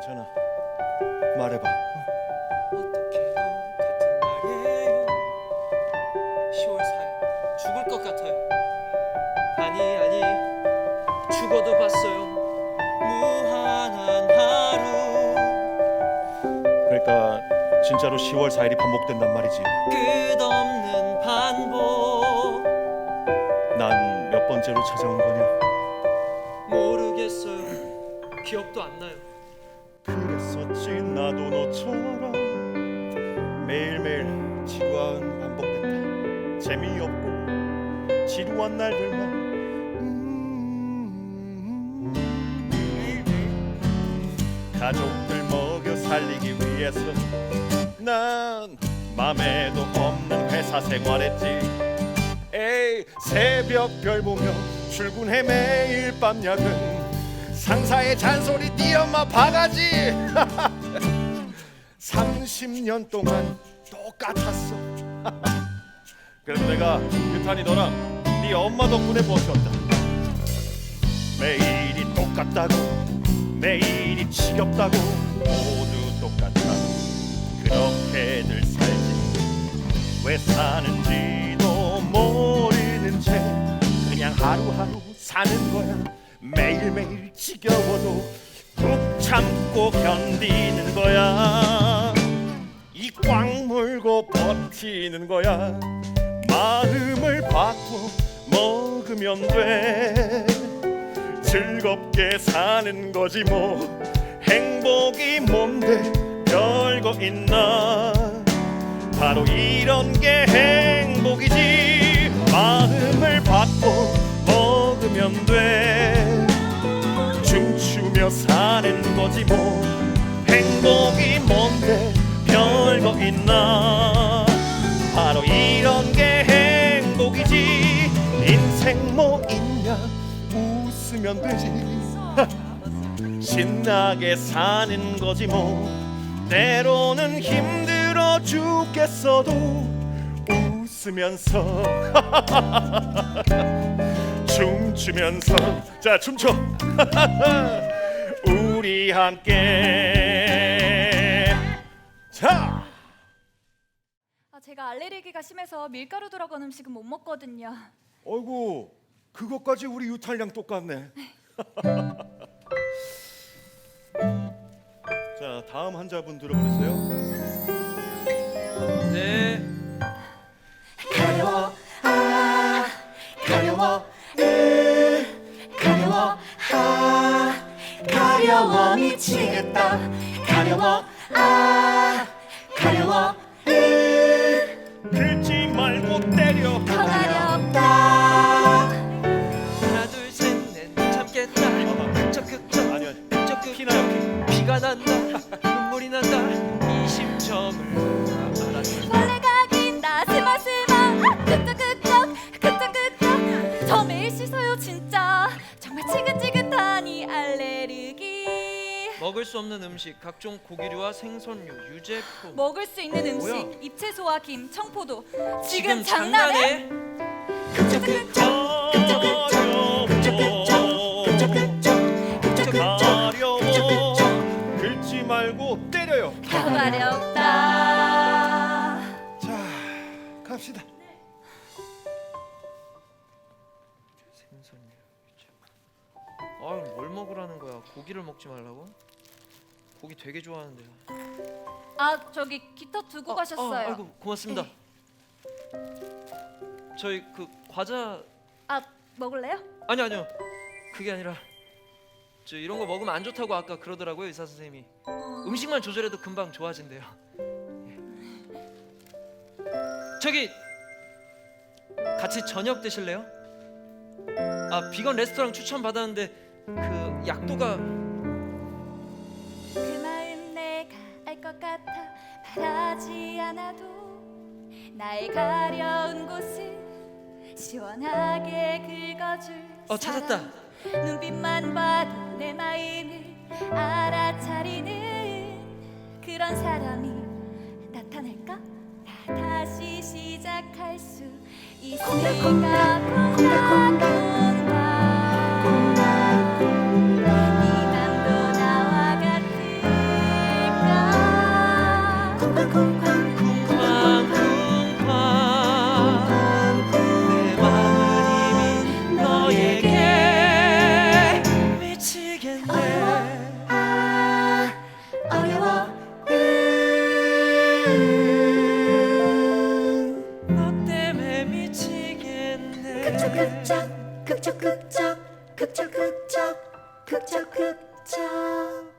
괜찮아. 말해봐. 어떻게도 같은 말이에요? 10월 4일. 죽을 것 같아요. 아니 아니. 죽어도 봤어요. 무한한 하루. 그러니까 진짜로 10월 4일이 반복된단 말이지. 끝없는 반복. 난 몇 번째로 찾아온 거냐? 모르겠어요. 기억도 안 나요 그랬었지 나도 너처럼 매일매일 지루한 반복됐다. 재미없고 지루한 날들만. 음. 가족들 먹여 살리기 위해서 난 맘에도 없는 회사 생활했지 에이 새벽 별 보며 출근해 매일 밤 야근 상사의 잔소리 네 엄마 바가지. 30년 동안 똑같았어. 그래도 내가 유탄이 너랑 네 엄마 덕분에 버텼다. 매일이 똑같다고 매일이 지겹다고 모두 똑같다. 그렇게들 살지. 왜 사는지도 모르는 채 그냥 하루하루 사는 거야 매일매일 지겨워도 꾹 참고 견디는 거야. 이 꽉 물고 버티는 거야. 마음을 바꿔 먹으면 돼. 즐겁게 사는 거지 뭐. 행복이 뭔데 별거 있나. 바로 이런 게 행복이지 사는 거지 뭐. 행복이 뭔데 별거 있나. 바로 이런 게 행복이지. 인생 뭐 있냐. 웃으면 되지. 신나게 사는 거지 뭐. 때로는 힘들어 죽겠어도 웃으면서. 춤추면서. 자 춤춰 우리 함께. 자! 아, 제가 알레르기가 심해서 밀가루 들어간 음식은 못 먹거든요. 어이구 그것까지 우리 유탈량 똑같네. 자 다음 환자분 들어보세요 가려워 미치겠다. 가려워 아 가려워 먹을 수 없는 음식 각종 고기류와 생선류 유제품. 먹을 수 있는 음식 뭐야? 잎채소와 김 청포도. 지금, 지금 장난해? 가려워 긁지 말고 때려요 더 가렵다. 자 갑시다. 생선류 유제품. 아유 뭘 먹으라는 거야? 고기를 먹지 말라고? 고기 되게 좋아하는데 아 저기 기타 두고 아, 가셨어요. 아, 아 이고 고맙습니다. 저희 그 과자 아 먹을래요? 아니 아니요. 그게 아니라 저 이런 거 먹으면 안 좋다고 아까 그러더라고요 의사 선생님이. 음식만 조절해도 금방 좋아진대요. 예. 저기 같이 저녁 드실래요? 아 비건 레스토랑 추천 받았는데 그 약도가 알것 같아 바라지 않아도 나의 가려운 곳을 시원하게 긁어줄 어 찾았다 사람. 눈빛만 봐도 내 마음을 알아차리는 그런 사람이 나타날까? 나 다시 시작할 수 있을까? 콩닥 극적극적 극적극적 극적극적 극적극적.